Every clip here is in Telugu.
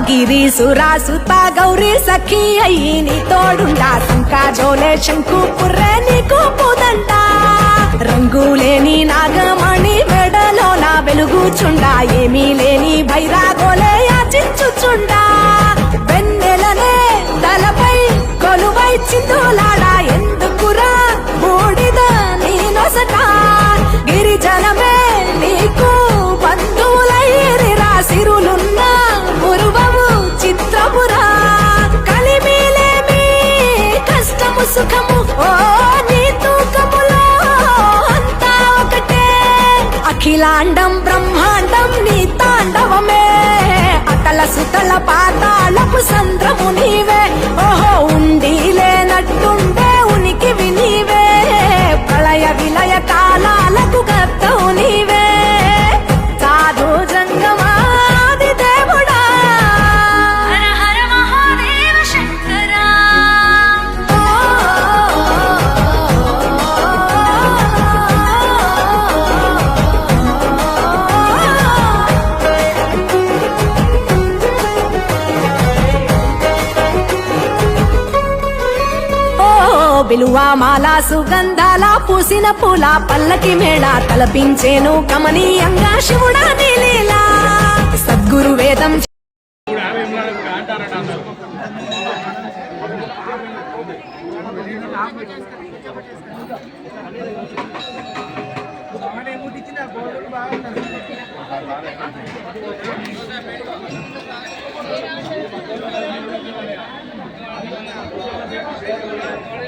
గిరి సురాసుత గౌరీ సఖి అయ్యి నీ తోడుండా శంకా జోలే శంకు పుర్రే నీకు పుదంట. రంగులేని నాగమణి మెడలో నా వెలుగుచుండా ఏమీ లేని భైరాగోలే అఖిలాండం బ్రహ్మాండం నీ తాండవమే. అతల సుతల విలువ మాల సుగంధాల పూసిన పూల పల్లకి మేళ తలపించేను కమనీయంగా శివుడా నీలీలా సద్గురు వేదం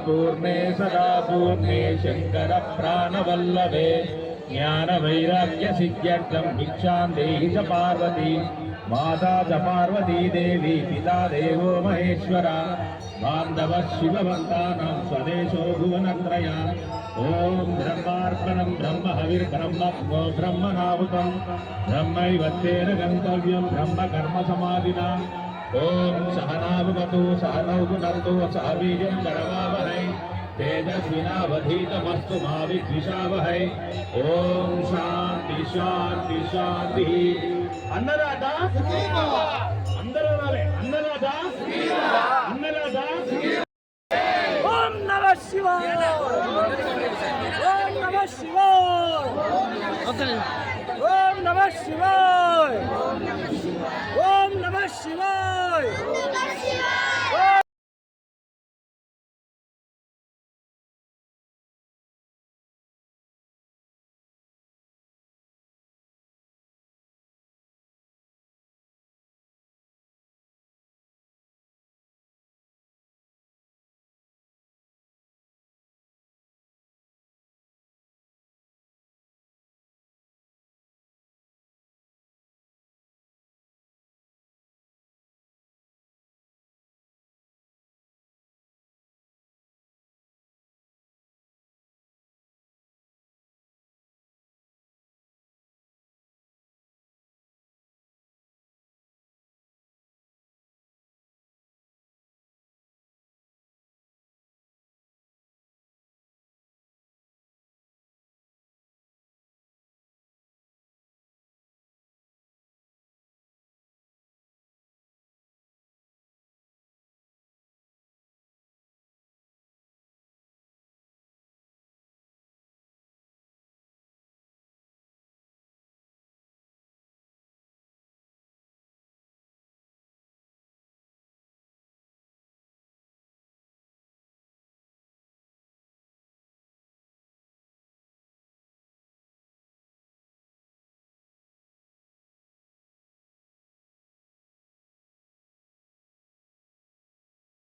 अन्नपूर्णे सदा पूर्णे शङ्कर प्राणवल्लभे ज्ञानवैराग्यसिद्ध्यर्थं भिक्षां देहि च पार्वती माता च पार्वती देवी पिता देवो महेश्वरा बान्धवः शिवभक्तानां स्वदेशो भुवनत्रया ॐ ब्रह्मार्पणं ब्रह्म हविर्ब्रह्म ब्रह्मनाहुतं ब्रह्मैव तेन गन्तव्यं ब्रह्मकर्मसमाधिना ॐ सहनावतु सहनौ पुनर्तु सह बीजं करवावहै तेजस्विनावधीतमस्तु मा विद्विषावहै ॐ शान्ति शान्ति शान्तिः అన్నదాత అందరూ అనాలి అన్నదాత అన్నదాత ఓం నమ శివాయ ఓం నమ శివాయ ఓం నమ శివాయ 起来